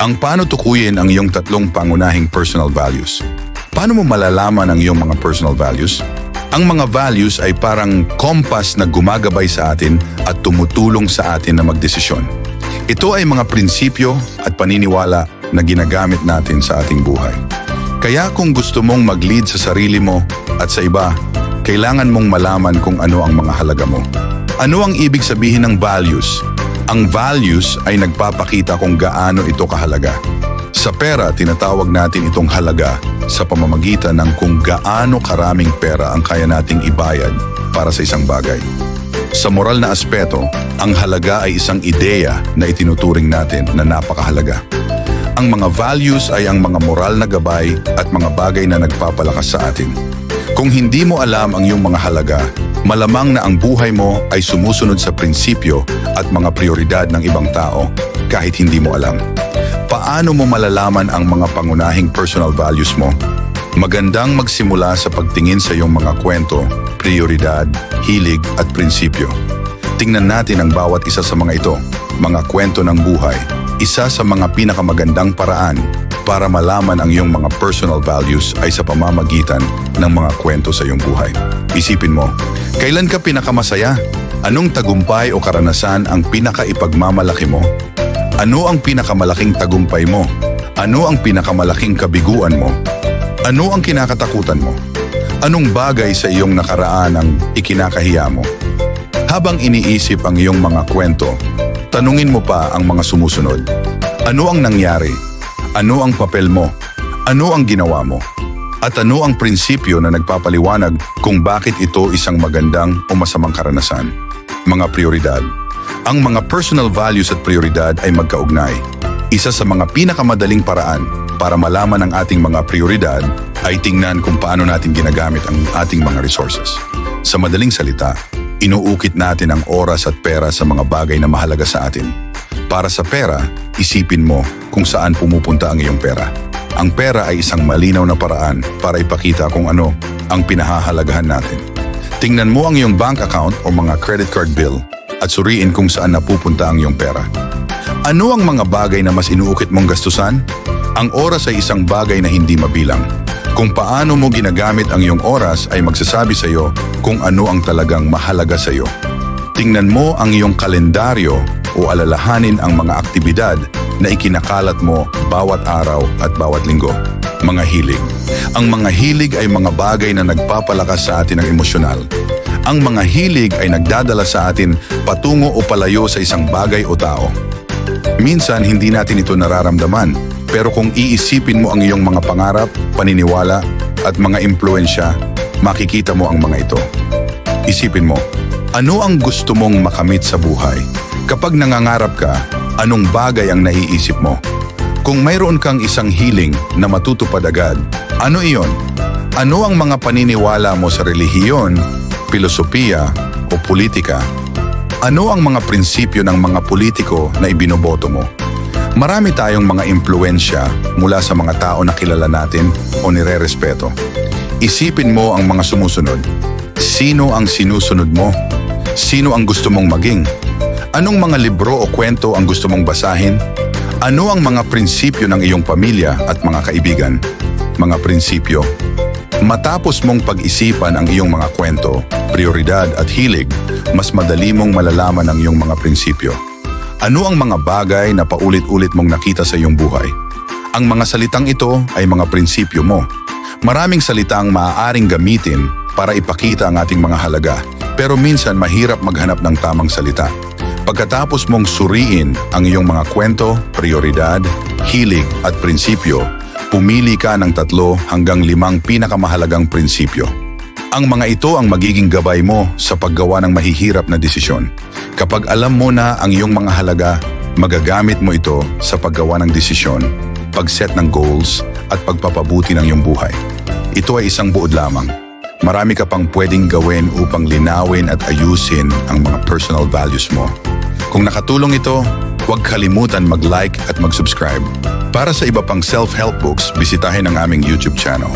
Ang paano tukuyin ang iyong tatlong pangunahing personal values. Paano mo malalaman ang iyong mga personal values? Ang mga values ay parang compass na gumagabay sa atin at tumutulong sa atin na magdesisyon. Ito ay mga prinsipyo at paniniwala na ginagamit natin sa ating buhay. Kaya kung gusto mong mag-lead sa sarili mo at sa iba, kailangan mong malaman kung ano ang mga halaga mo. Ano ang ibig sabihin ng values? Ang values ay nagpapakita kung gaano ito kahalaga. Sa pera, tinatawag natin itong halaga sa pamamagitan ng kung gaano karaming pera ang kaya nating ibayad para sa isang bagay. Sa moral na aspeto, ang halaga ay isang ideya na itinuturing natin na napakahalaga. Ang mga values ay ang mga moral na gabay at mga bagay na nagpapalakas sa atin. Kung hindi mo alam ang iyong mga halaga, malamang na ang buhay mo ay sumusunod sa prinsipyo at mga prioridad ng ibang tao kahit hindi mo alam. Paano mo malalaman ang mga pangunahing personal values mo? Magandang magsimula sa pagtingin sa iyong mga kwento, prioridad, hilig at prinsipyo. Tingnan natin ang bawat isa sa mga ito, mga kwento ng buhay, isa sa mga pinakamagandang paraan para malaman ang iyong mga personal values ay sa pamamagitan ng mga kwento sa iyong buhay. Isipin mo, kailan ka pinakamasaya? Anong tagumpay o karanasan ang pinakaipagmamalaki mo? Ano ang pinakamalaking tagumpay mo? Ano ang pinakamalaking kabiguan mo? Ano ang kinakatakutan mo? Anong bagay sa iyong nakaraan ang ikinakahiya mo? Habang iniisip ang iyong mga kwento, tanungin mo pa ang mga sumusunod. Ano ang nangyari? Ano ang papel mo? Ano ang ginawa mo? At ano ang prinsipyo na nagpapaliwanag kung bakit ito isang magandang o masamang karanasan? Mga prioridad. Ang mga personal values at prioridad ay magkaugnay. Isa sa mga pinakamadaling paraan para malaman ang ating mga prioridad ay tingnan kung paano natin ginagamit ang ating mga resources. Sa madaling salita, inuukit natin ang oras at pera sa mga bagay na mahalaga sa atin. Para sa pera, isipin mo kung saan pumupunta ang iyong pera. Ang pera ay isang malinaw na paraan para ipakita kung ano ang pinahahalagahan natin. Tingnan mo ang iyong bank account o mga credit card bill at suriin kung saan napupunta ang iyong pera. Ano ang mga bagay na mas inuukit mong gastusan? Ang oras ay isang bagay na hindi mabilang. Kung paano mo ginagamit ang iyong oras ay magsasabi sa iyo kung ano ang talagang mahalaga sa iyo. Tingnan mo ang iyong kalendaryo o alalahanin ang mga aktibidad na ikinakalat mo bawat araw at bawat linggo. Mga hilig. Ang mga hilig ay mga bagay na nagpapalakas sa atin ng emosyonal. Ang mga hilig ay nagdadala sa atin patungo o palayo sa isang bagay o tao. Minsan hindi natin ito nararamdaman, pero kung iisipin mo ang iyong mga pangarap, paniniwala, at mga impluensya, makikita mo ang mga ito. Isipin mo, ano ang gusto mong makamit sa buhay? Kapag nangangarap ka, anong bagay ang naiisip mo? Kung mayroon kang isang hiling na matutupad agad, ano iyon? Ano ang mga paniniwala mo sa relihiyon, filosofiya o politika? Ano ang mga prinsipyo ng mga politiko na ibinoboto mo? Marami tayong mga impluensya mula sa mga tao na kilala natin o nire-respeto. Isipin mo ang mga sumusunod. Sino ang sinusunod mo? Sino ang gusto mong maging? Anong mga libro o kwento ang gusto mong basahin? Ano ang mga prinsipyo ng iyong pamilya at mga kaibigan? Mga prinsipyo. Matapos mong pag-isipan ang iyong mga kwento, prioridad at hilig, mas madali mong malalaman ang iyong mga prinsipyo. Ano ang mga bagay na paulit-ulit mong nakita sa iyong buhay? Ang mga salitang ito ay mga prinsipyo mo. Maraming salitang maaaring gamitin para ipakita ang ating mga halaga, pero minsan mahirap maghanap ng tamang salita. Pagkatapos mong suriin ang iyong mga kwento, prioridad, hilig at prinsipyo, pumili ka ng tatlo hanggang limang pinakamahalagang prinsipyo. Ang mga ito ang magiging gabay mo sa paggawa ng mahihirap na desisyon. Kapag alam mo na ang iyong mga halaga, magagamit mo ito sa paggawa ng desisyon, pag-set ng goals, at pagpapabuti ng iyong buhay. Ito ay isang buod lamang. Marami ka pang pwedeng gawin upang linawin at ayusin ang mga personal values mo. Kung nakatulong ito, huwag kalimutan mag-like at mag-subscribe. Para sa iba pang self-help books, bisitahin ang aming YouTube channel.